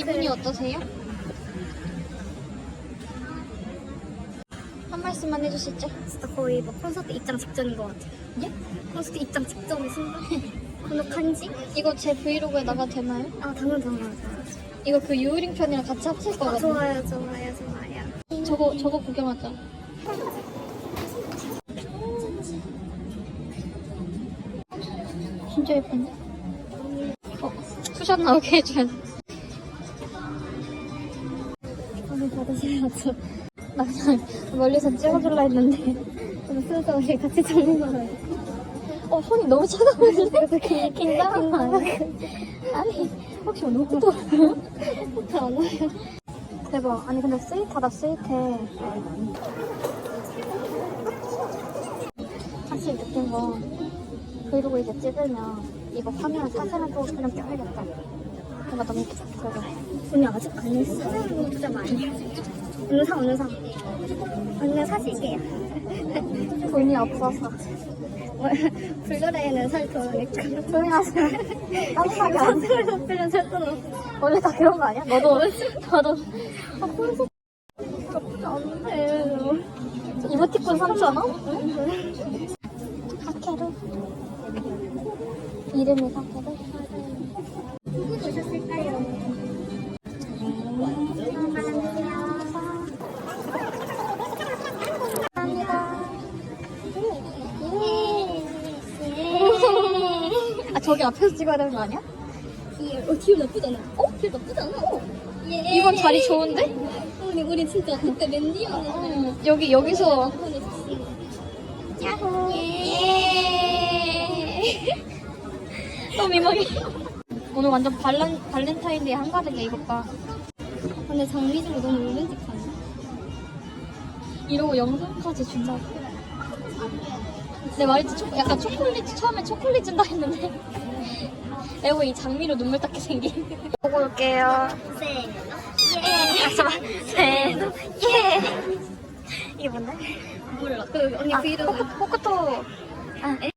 기분이 어떠세요? 한 말씀만 해주시죠. 진짜 거의 뭐 콘서트 입장 직전인 것 같아요. 예? 콘서트 입장 직전의 순간? 번역한지? 이거 제 브이로그에 나가도 되나요? 아, 당연, 당연. 이거 그 유우링 편이랑 같이 합칠 아, 거거든요. 좋아요, 좋아요, 좋아요. 저거 저거 구경하자. 진짜 예쁜데? 어, 투샷 나오게 해줘야 돼. 오늘 받으셔야죠. 나 그냥 멀리서 찍어줄라 했는데. 순서 우리 같이 찍는 거예요. 어, 손이 너무 차가운데? 긴장한 거 아니야? 아니, 혹시 호도 왔어요? 호텔 안 와요? 대박. 아니, 근데 스윗하다, 스윗해. 사실 느낀 거, 브이로그 이제 찍으면 이거 화면 사진을 또 그냥 껴야겠다. 뭔가 너무 그래. 언니 아직 안 했어. 사진 투자 많이 해요. 영상, 영상. 언니 사실게요. 돈이 없어서. 블루레이는 살 돈이니까. 조용히 하세요. 깜짝이 안 돼. 사진을 필요는 살 돈. 없어. 원래 다 그런 거 아니야? 너도, 너도. 아, 콘서 안 돼. 이모티콘 3,000원? 저기 앞에서 찍어야 되는 거 아니야? 어, 기분 나쁘잖아. 어? 기분 나쁘잖아. 예. 이번 자리 좋은데? 우리, 우리 진짜 그때 맨디언에 여기, 여기서. 야호. 예. 또 미먹이. 오늘 완전 발렌, 발렌타인데이 한가득이야, 이것 봐. 근데 장미주가 너무 로맨틱하네. 이러고 영상까지 준다고. 내 말했지, 초, 약간 초콜릿, 처음에 초콜릿 준다 했는데. 에고 이 장미로 눈물 닦게 생긴. 보고 올게요. 네. 예. 잠깐만. 네. 예. 이게 뭔데? 몰라. 그 언니 아, 브이로그. 아. 아,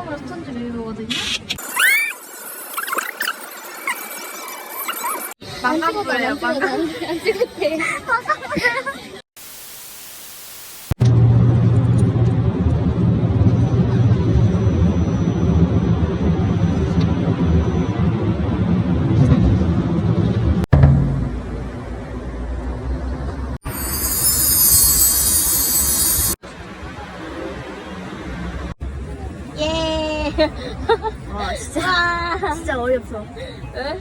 처음으로 스톤즈 리뷰거든요. 망가불려, 망가. 안 찍었대. 진짜 어이없어. 왜?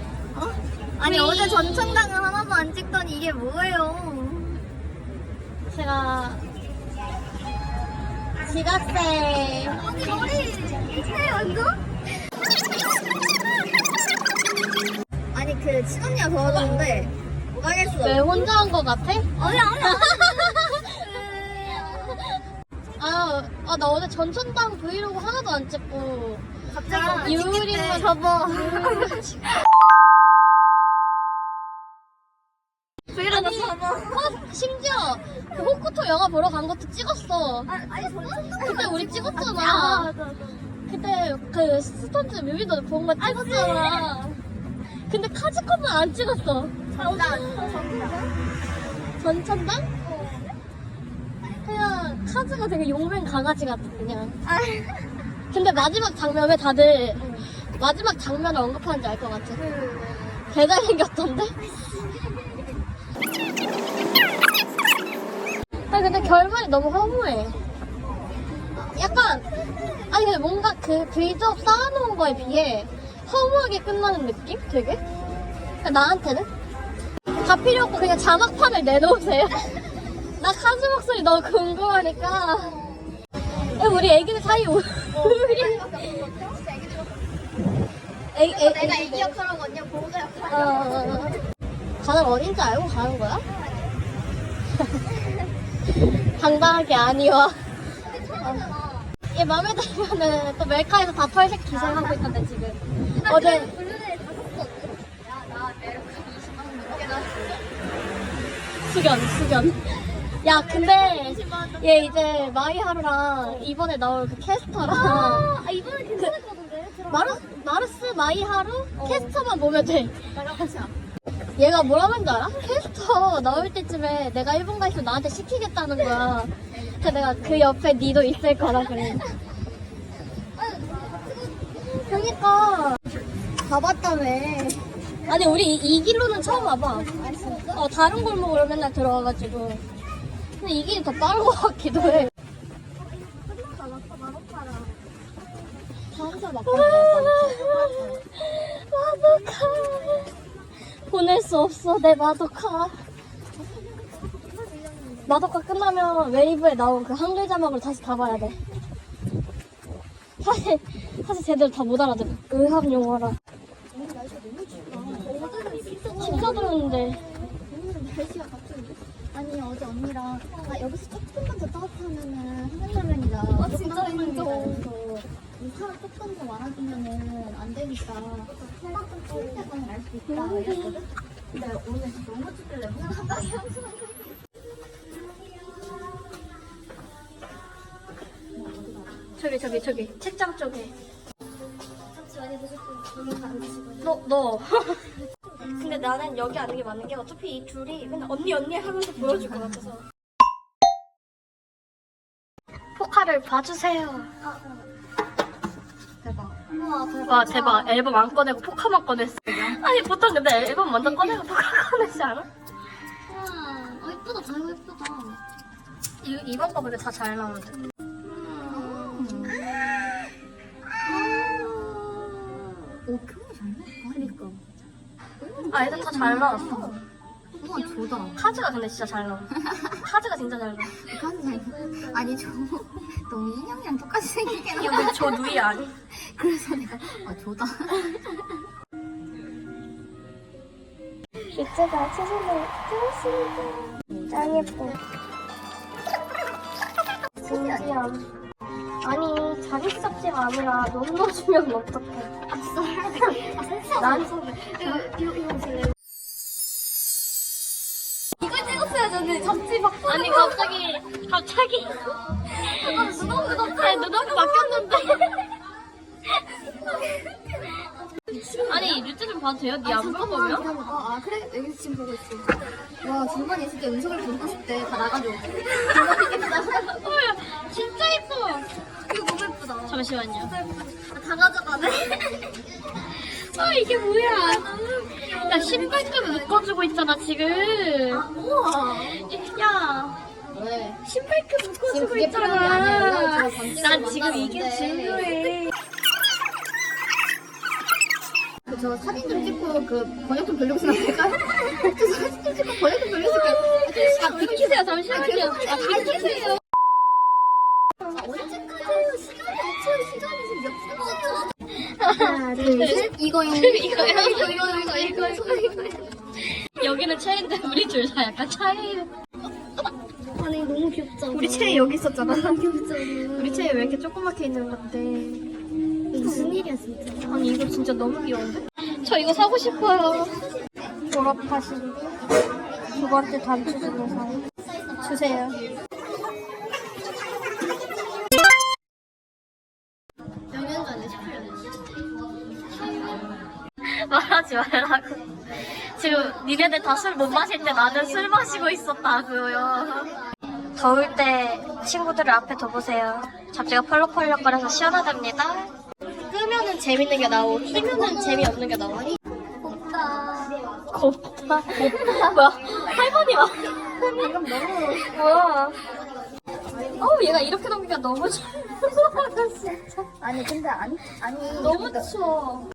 아니, 어제 전천당을 하나도 안 찍더니 이게 뭐예요? 제가 지각생 언니 머리 이렇게 완전? 아니 그 친언니가 도와줬는데 못 하겠어. 왜 혼자 한 거 같아? 아니 아니 아, 아, 나 어제 전천당 브이로그 하나도 안 찍고 갑자기 유리만 접어. 접어? 어, 심지어 그 호쿠토 영화 보러 간 것도 찍었어. 아니 전천당. 그때 우리 아, 찍었잖아. 맞아 맞아. 그때 그 스턴트 뮤비도 본 거 찍었잖아. 근데 카즈컷만 안 찍었어. 전천당? 그냥 카즈가 되게 용맹 강아지 같아 그냥 근데 마지막 장면 왜 다들 마지막 장면을 언급하는지 알 것 같아 개잘 생겼던데? 아 근데 결말이 너무 허무해 약간 아니 근데 뭔가 그 빌드업 쌓아놓은 거에 비해 허무하게 끝나는 느낌? 되게? 그러니까 나한테는? 다 필요 없고 그냥 자막판을 내놓으세요 나 카즈 목소리 너무 궁금하니까 야, 우리 애기들 사이 우- 애, 애, 내가. 애기 역할하고 언니가 보호자 역할. 어, 다들 어딘지 알고 가는 거야? 당당하게 아니와. 얘 마음에 들면은 또 멜카에서 다 털색 기생하고 있던데 지금. 어제 블루베리 다 샀어. 야나 매력 20만 원 넘게 나왔어. 수견 수견. 야 근데 얘 이제 마이하루랑 이번에 나올 그 캐스터랑 아 이번에 괜찮았거든데. 마르 마르스 마이하루 캐스터만 보면 돼. 나랑 같이 안. 얘가 뭐라고 했는지 알아? 캐스터 나올 때쯤에 내가 일본 가 있으면 나한테 시키겠다는 거야. 그래서 내가 그 옆에 니도 있을 거라 그래. 그니까 가봤다며. 아니 우리 이, 이 길로는 처음 와봐. 어 다른 골목으로 맨날 들어와가지고. 근데 이 길이 더 빠른 것 같기도 해. 마도카 보낼 수 없어 내 마도카 마도카 끝나면 웨이브에 나온 그 한글 자막을 다시 다 봐야 돼 사실 사실 제대로 다 못 알아들어 의학 용어라 진짜 들었는데. 아니 어제 언니랑 아 여기서 조금만 더 따뜻하면은 한국라면이다. 아 진짜 힘들어. 이 사람 조금 더 많아지면은 안 되니까 좀 추울 때만 날수 있다 이랬거든. 근데 오늘 진짜 너무 춥길래 그냥 한 방에 하면서 저기 저기 저기 책장 쪽에 다르시고. 너 너. 근데 나는 여기 앉는 게 맞는 게 어차피 이 둘이 맨날 언니 언니 하면서 보여줄 것 같아서. 포카를 봐주세요. 대박. 우와 대박. 와 대박 앨범 안 꺼내고 포카만 꺼냈어. 아니 보통 근데 앨범 먼저 꺼내고 포카 꺼내지 않아? 우와. 어 이쁘다 잘 예쁘다. 이, 이번 거 근데 다 잘 나오는데. 오 표현 잘 나왔다. 그니까. 아 얘들 다 잘 나왔어. 우와 조다. 카즈가 근데 진짜 잘 나와. 카즈가 진짜 잘 나와. 깜짝이야. 아니 저 너무 인형이랑 똑같이 생기게 이거 근데 저 누이 아니? 그래서 내가 아 조다. 이제가 최선을 다했습니다. 짱 예뻐. 진지함. 아니 자기 섭지가 아니라 놈 넣어주면 어떡해. 난 이거 이거 이거 보실래요? 이걸 찍었어야 저는 접지 막 아니 갑자기 갑자기 아, 눈앞에 갑자기 눈앞에 바뀌었는데 아니 유튜브 좀 봐도 돼요? 니안 볼 거면? 아, 아 그래 여기 지금 보고 있어. 와 중간에 있을 때 은석을 보고 때 다. 어, 진짜 예뻐 예쁘다. 잠시만요 아, 다 가져가네. 아 이게 뭐야 야 신발끈 묶어주고 있잖아 지금 우와. 야 왜? 신발끈 지금 묶어주고 그게 필요한 게 아니에요. 있잖아 저 잠시만 난 지금 이게 만나는데. 중요해 그 저 사진 좀 찍고 그 번역 좀 돌리고 안 될까요? 저 사진 좀 찍고 번역 좀 돌리고 있을게요. 아 비키세요 잠시만요 아, 비키세요. 언제까지 시간이 없어요. 시간이 지금 몇 분이죠? 하나, 둘, 셋. 이거요. 이거요. 이거, 이거, 이거, 이거, 이거, 이거. 여기는 체인데 우리 둘 다 약간 차이 아니, 너무 귀엽죠? 우리 체이 여기 있었잖아 귀엽죠? 우리 체이 왜 이렇게 조그맣게 있는 건데 무슨 일이야, 진짜. 아니 이거 진짜 너무 귀여운데? 저 이거 사고 싶어요 졸업하신 두 번째 단추 중에서 주세요 하지 말라고. 지금 니네들 다 술 못 마실 때 나는 술 마시고 있었다고요. 더울 때 친구들을 앞에 둬보세요. 잡지가 펄럭펄럭거려서 시원하답니다. 끄면은 재밌는 게 나오고 끼면은 재미없는 게 나와 오빠. 곱다. 뭐야? 할머니 와 방금 너무. 뭐야 어우 얘가 이렇게 넘기가 너무 좋아 진짜. 아니, 근데 아니, 아니. 너무 추워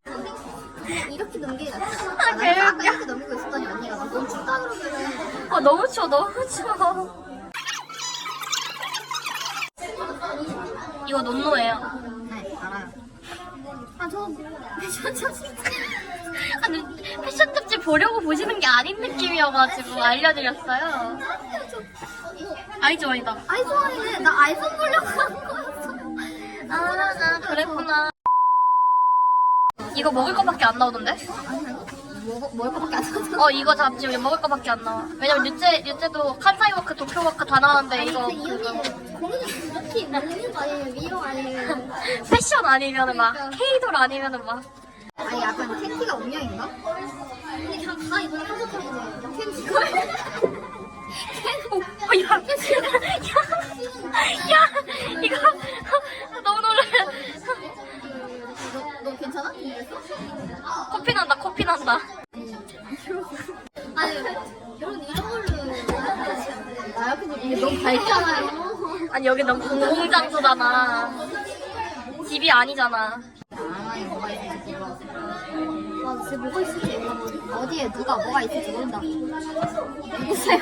그냥 이렇게 넘기기 낫지. 아, 아, 개웃겨. 이렇게 넘기고 있었더니 언니가 막 너무 춥다 그러길래. 아 너무 추워 너무 추워 이거 논노예요 네, 알아요. 아, 저 패션 잡지. 아니, 패션 잡지 보려고 보시는 게 아닌 느낌이어가지고 알려드렸어요 아이즈 와이다 아이, 좋아해. 나 아이폰 보려고 한 거였어. 이거 먹을 거밖에 안 나오던데? 뭐, 먹을 거밖에 안 사줘. 어 이거 잡지 우리 먹을 거밖에 안 나와. 왜냐면 유채 유채도 칸사이워크 도쿄워크 다 나왔는데 이거 이 언니 고민이 그렇게 있는 거 아니에요? 미용 아니에요? 패션 아니면은 막 케이돌 아니면은 막 아니 약간 팬티가 운명인가? 근데 그냥 다 이번에 한적하면 팬티가 어, 야, 야, 야, 이거 너무 놀래. 괜찮아? 코피 난다, 코피 난다. 아니 여러분 이런 걸로 나야 근데 이게 너무 밝잖아요 아니 여기 너무 공공장소잖아. 집이 아니잖아. 가만히 뭐가 있을지 몰라 와 진짜 뭐가 있을지 몰라 어디에 누가 뭐가 있을지 모른다 누구세요?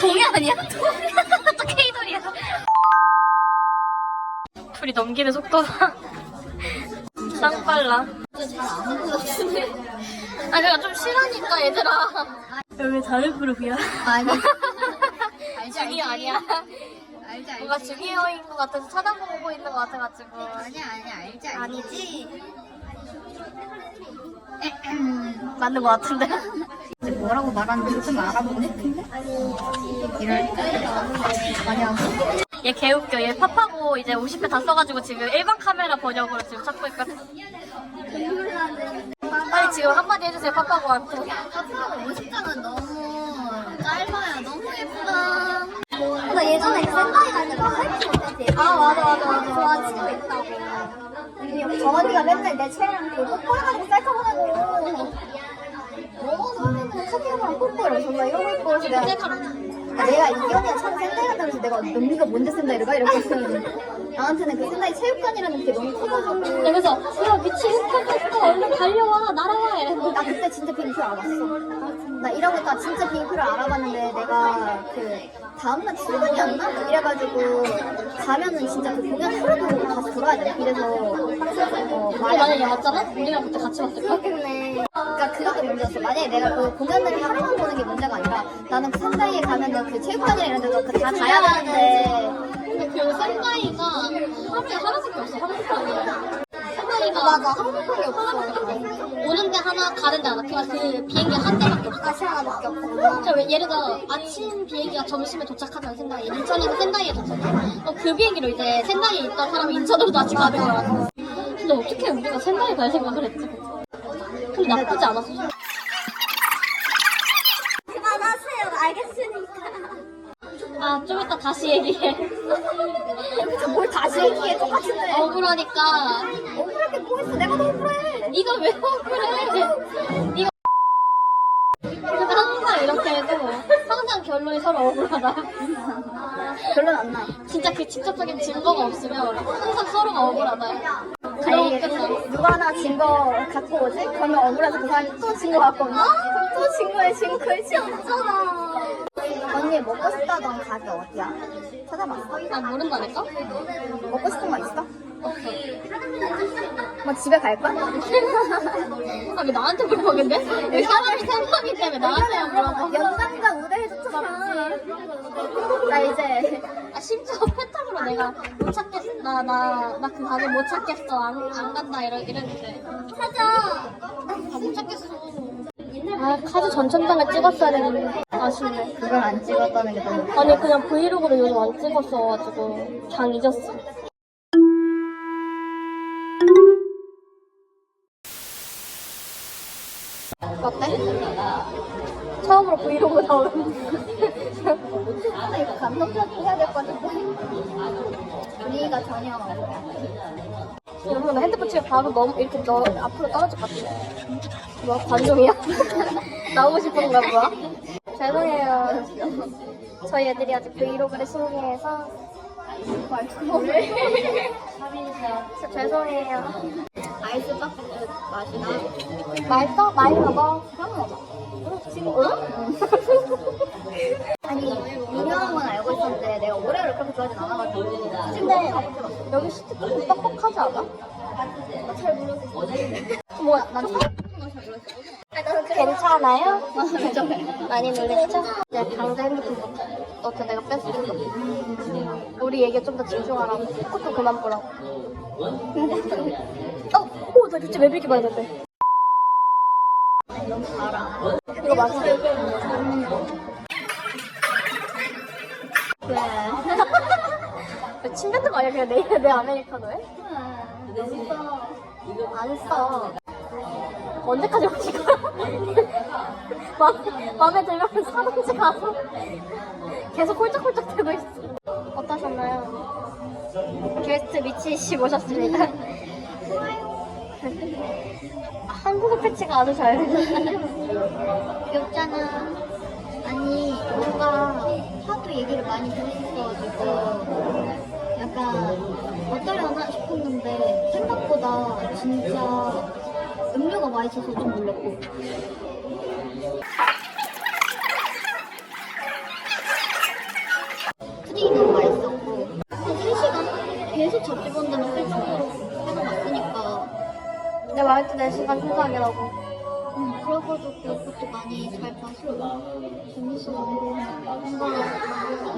동해 아니야? 또 케이돌이야. 둘이 넘기는 속도가 짱 빨라. 잘안 보여주네 아 내가 좀 싫으니까 얘들아. 여기 다른 그룹이야. 아니 알지 중이 알지 아니야. 알지 알지 뭔가 중이어인 것 같아서 쳐다보고 있는 것 같아가지고. 아니야 아니야 알지 알지 아니지? 맞는 것 같은데. 이제 뭐라고 말하는지 좀 알아보고 싶은데? 이럴 때 아니야 얘 개웃겨. 얘 팝하고 이제 50회 다 써가지고 지금 일반 카메라 번역으로 지금 찾고 있거든. 눈물 나는 빨리 지금 한마디 해주세요, 팝하고한테. 앞으로 50장은 너무 짧아요. 너무 예쁘다. 나 예전에 그 생각이 나는 거 할지 못했지 아 맞아 맞아 맞아. 좋아 치고 있다고. 정원이가 맨날 내 채랑 그 뽀뽀해가지고 셀카 보내고. 너무 설레는 카메라랑 뽀뽀 이러면서 막 이러고 있고 그래서 내가 아, 내가 이경이가 참 센다이 간다고 해서 내가 언니가 뭔데 센다이를 이렇게 했으면 나한테는 그 센다이 체육관이라는 게 너무 커가지고 그래서, 야, 미친, 스타카스타 얼른 달려와, 날아와, 이랬는데. 나 그때 진짜 비행표 알아봤어. 나 이러고 있다가 진짜 비행표를 알아봤는데 내가 그 다음날 출근이었나? 이래가지고 가면은 진짜 그 공연 하루도 다시 돌아야 돼. 이래서 어, 근데 안 만약에 돼. 맞잖아? 우리랑 그때 같이 봤을까? 그렇겠네. 그러니까 그것도 문제였어. 만약에 내가 그 공연을 하루만 보는 게 문제가 아니라 나는 그 산다이에 가면은 그 체육관이나 이런 데도 그 다 가야 되는데 근데 그 센다이가 하루에 하나밖에 없어, 한국도 아니야. 센다이가 맞아 한국밖에 없어. 오는 데 하나, 가는 데 하나. 그냥 그 비행기 한 대밖에 없어. 아시아나밖에 없어. 저 왜- 예를 들어 아침 비행기가 점심에 도착하면 센다이 인천에서 센다이에 도착해 어, 그 비행기로 이제 센다이에 있던 사람이 인천으로 다시 가는 거야 근데 어떻게 우리가 센다이 갈 생각을 했지 나쁘지 않았어 그만하세요. 알겠으니까. 아 좀 이따 다시 얘기해 뭘 다시 얘기해. 똑같은데. 억울하니까 억울하게 뭐 있어? 내가 더 억울해. 네가 왜 억울해 네가 항상 이렇게 해도 항상 결론이 서로 억울하다 결론 안 나. 진짜 그 직접적인 증거가 없으면 항상 서로가 억울하다 아니, 누가 하나 증거 갖고 오지? 그러면 억울해서 그 사람이 또 증거 갖고 온다? 그럼 또 증거에 지금 글씨 없잖아. 언니 먹고 싶다던 가게 어디야? 찾아봤어? 난 모른다니까? 먹고 싶은 거 있어? 뭐 집에 갈 거야? 아, 왜 나한테 물어보는데? 왜 사람이 생각이 때문에 나한테 물어봐? 연장자 무대 해줬잖아. 나 이제 아, 심지어 페탁으로 내가 못 찾겠어. 나, 나, 나 그 가게 못 찾겠어. 안, 안 간다. 이러, 이랬는데. 찾아. 못 찾겠어. 아, 카드 전천장을 찍었어야 되는데. 아쉽네. 그걸 안 찍었다는 게 너무. 아니, 그냥 브이로그를 요즘 안 찍었어가지고. 그냥 잊었어. 처음으로 브이로그 나오는 아, 이거 감독적 해야 될 것 같은데. 분위기가 전혀. 여러분 나 핸드폰 치면 바로 너무 이렇게 너 앞으로 떨어질 것 같아. 뭐 관종이야? 나오고 싶은 거야 뭐야? 죄송해요. 저희 애들이 아직 브이로그를 신기해서 말투를. 진짜 죄송해요. 아이스 박스 맛이 나. 맛있어? 많이 먹어. 그럼 먹어. 지금 응? 아니, 유명한 건 알고 있었는데 내가 오레오를 그렇게 좋아하진 않아가지고. 근데 여기 시트 조금 뻑뻑하지 않아? 잘 모르겠어. 뭐야? 난 처음 괜찮아요? 많이 놀랬죠? 내 강제 핸드폰 어때 내가 뺐어? 우리 우리 얘기에 좀 더 집중하라고. 그것도 그만 보라고. 어, 오, 나 진짜 왜 이렇게 달아. 이거 맞아. 왜? 침 뱉는 거 아니야? 그냥 내, 내 아메리카노에? 안 써. 언제까지 마실 거야? 마, 마음에 들면 사든지 가서 계속 홀짝홀짝 대고 있어. 어떠셨나요? 게스트 미치 씨 모셨습니다. 한국어 패치가 아주 잘 되네. 귀엽잖아. 아니, 뭔가 하도 얘기를 많이 들었었어가지고, 약간, 어떠려나 싶었는데, 생각보다 진짜 음료가 맛있어서 좀 놀랐고. 내 말했지 4시간 소상이라고. 응, 그래가지고 그것도 많이 잘 봐서 재밌었고 뭔가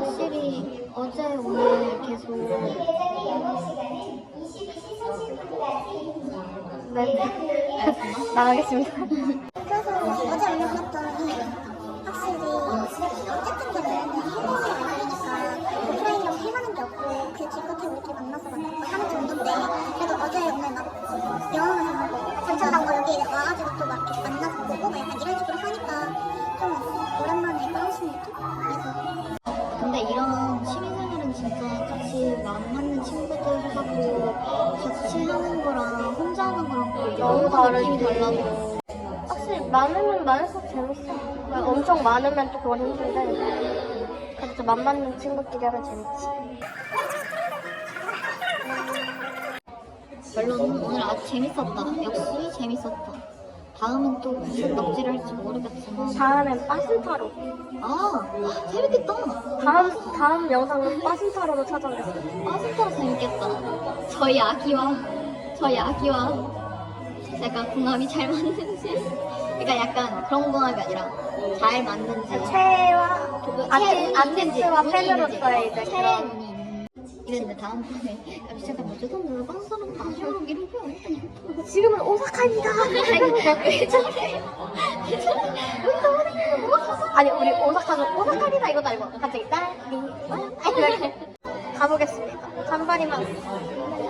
확실히 어제 오늘 계속 네. 나가겠습니다. 그래서 어제 오늘 봤더니 확실히 어쨌든 간에 해외에 가니까 오프라인이라고 할 만한 게 없고 그 기껏해 우리끼리 만나서 만나고 하는 정도인데 그래도 어제 오늘 막 전처럼 뭐 와가지고 또 막 이렇게 만나서 보고 막 약간 이런 식으로 하니까 좀 오랜만에 떨어진 느낌? 그래서 근데 이런 취미생활은 진짜 같이 마음 맞는 친구들하고 같이 하는 거랑 혼자 하는 거랑 또 너무 다르지. 느낌이 달라서 확실히 많으면 많을수록 재밌어. 막 엄청 많으면 또 그건 힘든데. 그래도 좀 맘맞는 친구끼리 하면 재밌지. 결론은 오늘 아주 재밌었다 역시 재밌었다 다음은 또 무슨 덕질을 할지 모르겠지만 다음엔 빠순타로. 아 재밌겠다 다음, 다음 영상은 빠순타로로 찾아오겠습니다. 아 진짜 재밌겠다. 저희 아기와 저희 아기와 약간 궁합이 잘 맞는지. 그러니까 약간 그런 궁합이 아니라 잘 맞는지. 체와 그 아티, 아티스트와 운이 팬으로서의 이제 체의 그런. 운이 있는. 이랬는데 다음번에 야, 제가 뭐 죄송해요. 다 쇼록이를 해요. 지금은 오사카입니다. 아니 우리 오사카는 오사카입니다 이것도 아니고 갑자기 딸리 가보겠습니다. 잔바리만